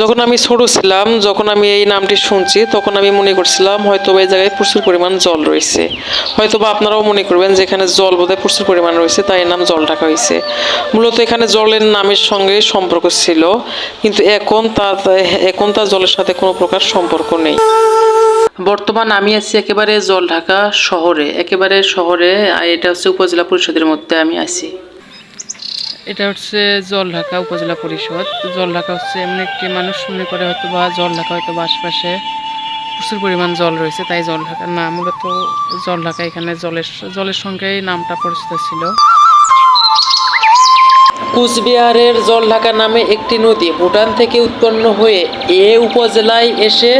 যখন আমি ছোট ছিলাম, যখন আমি এই নামটি শুনছি, তখন আমি মনে করছিলাম হয়তো এই জায়গায় প্রচুর পরিমাণ জল রয়েছে। হয়তো বা আপনারাও মনে করবেন যে এখানে জল বোধহয় প্রচুর পরিমাণ রয়েছে, তাই নাম জল ঢাকা হয়েছে। মূলত এখানে জলের নামের সঙ্গে সম্পর্ক ছিল, কিন্তু এখন তার এখন তার জলের সাথে কোনো প্রকার সম্পর্ক নেই। বর্তমান আমি আছি একেবারে জলঢাকা শহরে। একেবারে শহরে এটা হচ্ছে উপজেলা পরিষদের মধ্যে আমি আছি। এটা হচ্ছে জলঢাকা উপজেলা পরিষদ। জলঢাকা হচ্ছে এমন একটি মানুষ, মনে করে হয়তো বা জলঢাকা হয়তো বা আশপাশে প্রচুর পরিমাণ জল রয়েছে, তাই জলঢাকা না, মূলত জলঢাকা এখানে জলের জলের সঙ্গেই নামটা পরিচিত ছিল। কুচবিহারের জলঢাকা নামে একটি নদী ভুটান থেকে উৎপন্ন হয়ে এ উপজেলায় এসে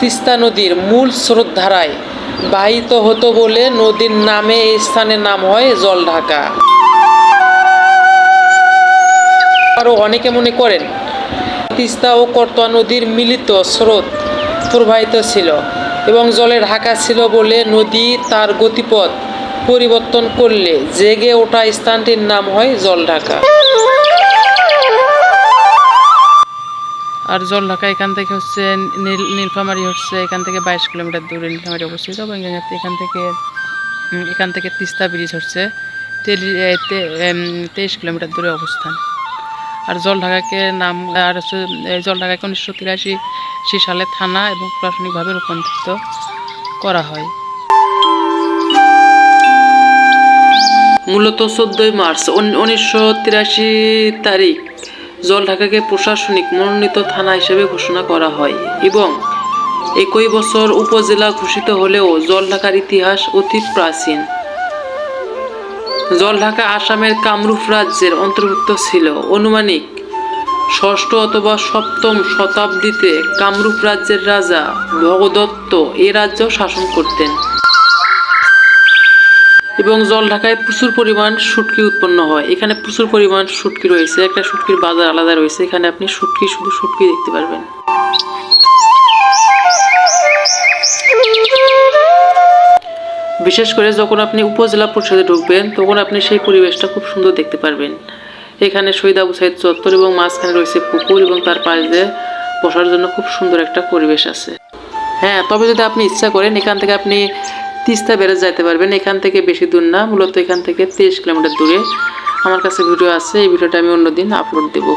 তিস্তা নদীর মূল স্রোতধারায় বাহিত হতো বলে নদীর নামে এই স্থানের নাম হয় জলঢাকা আরও অনেকে মনে করেন, তিস্তা ও করতোয়া নদীর মিলিত স্রোত প্রবাহিত ছিল এবং জলে ঢাকা ছিল বলে নদী তার গতিপথ পরিবর্তন করলে জেগে ওঠা স্থানটির নাম হয় জলঢাকা। আর জলঢাকা এখান থেকে হচ্ছে নীল, নীলফামারি হচ্ছে এখান থেকে বাইশ কিলোমিটার দূরে নীলফামারি অবস্থিত। এবং এখান থেকে এখান থেকে তিস্তা ব্রিজ হচ্ছে তেইশ কিলোমিটার দূরে অবস্থান। আর জলঢাকাকে নাম, আর হচ্ছে জলঢাকাকে উনিশশো তিরাশি সালে থানা এবং প্রশাসনিকভাবে রূপান্তরিত করা হয়। মূলত চোদ্দই মার্চ উনিশশো তিরাশি তারিখ জলঢাকাকে প্রশাসনিক মনোনীত থানা হিসেবে ঘোষণা করা হয় এবং একই বছর উপজেলা ঘোষিত হলেও জলঢাকার ইতিহাস অতি প্রাচীন। জলঢাকা আসামের কামরূপ রাজ্যের অন্তর্ভুক্ত ছিল। অনুমানিক, ষষ্ঠ অথবা সপ্তম শতাব্দীতে কামরূপ রাজ্যের রাজা ভগদত্ত এ রাজ্য শাসন করতেন এবং জলঢাকায় প্রচুর পরিমাণ শুটকি উৎপন্ন হয়। এখানে প্রচুর পরিমাণ শুটকি রয়েছে, একটা শুটকির বাজার আলাদা রয়েছে, এখানে আপনি শুটকি, শুধু শুটকি দেখতে পারবেন। বিশেষ করে যখন আপনি উপজেলা পরিষদে ঢুকবেন, তখন আপনি সেই পরিবেশটা খুব সুন্দর দেখতে পারবেন। এখানে শহীদ আবু সাইদ চত্বর এবং মাঝখানে রয়েছে পুকুর এবং তার পাশে দিয়ে বসার জন্য খুব সুন্দর একটা পরিবেশ আছে। হ্যাঁ তবে যদি আপনি ইচ্ছা করেন, এখান থেকে আপনি তিস্তা বেড়ে যাইতে পারবেন। এখান থেকে বেশি দূর না, মূলত এখান থেকে তেইশ কিলোমিটার দূরে। আমার কাছে ভিডিও আছে, এই ভিডিওটা আমি অন্যদিন আপলোড দেবো।